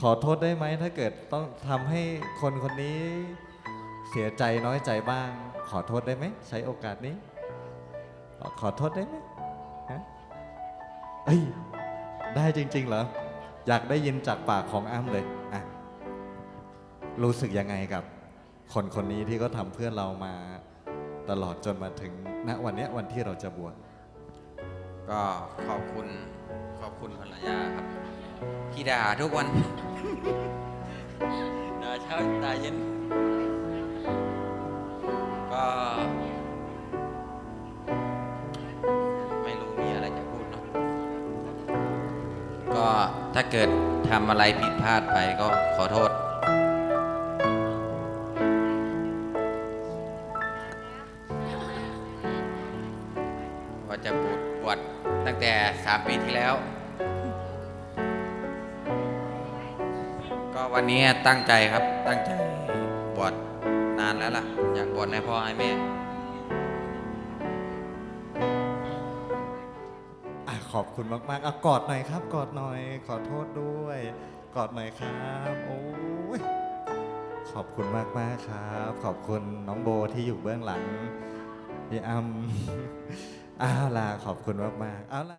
ขอโทษได้ไหมถ้าเกิดต้องทำให้คนคนนี้เสียใจน้อยใจบ้าง ขอโทษได้ไหมใช้โอกาสนี้ ขอโทษได้ไหมฮะเอ้ยได้จริง ๆ เหรอ อยากได้ยินจากปากของอ้ำเลยอะรู้สึกยังไงกับ คนคนนี้ที่ก็ทำเพื่อเรามาตลอดจนมาถึงณวันนี้วันที่เราจะบวชก็ขอบคุณขอบคุณภรรยาครับ ที่ด่าทุกวันด่าเช้าด่าเย็น ก็ ไม่รู้มีอะไรจะพูดเนาะก็ถ้าเกิดทำอะไรผิดพลาดไปก็ขอโทษ ว่าจะบวชบวชตั้งแต่สามปีที่แล้ว ก็วันนี้ตั้งใจครับตั้งใจบวชนานแล้วล่ะ อยากบวชให้พ่อให้แม่อะขอบคุณมากๆอะกอดหน่อยครับ กอดหน่อย ขอโทษด้วย กอดหน่อยครับโอ้ยขอบคุณมากๆครับ ขอบคุณน้องโบที่อยู่เบื้องหลังพี่อ้ำอ้าวล่ะขอบคุณมากๆเอาล่ะ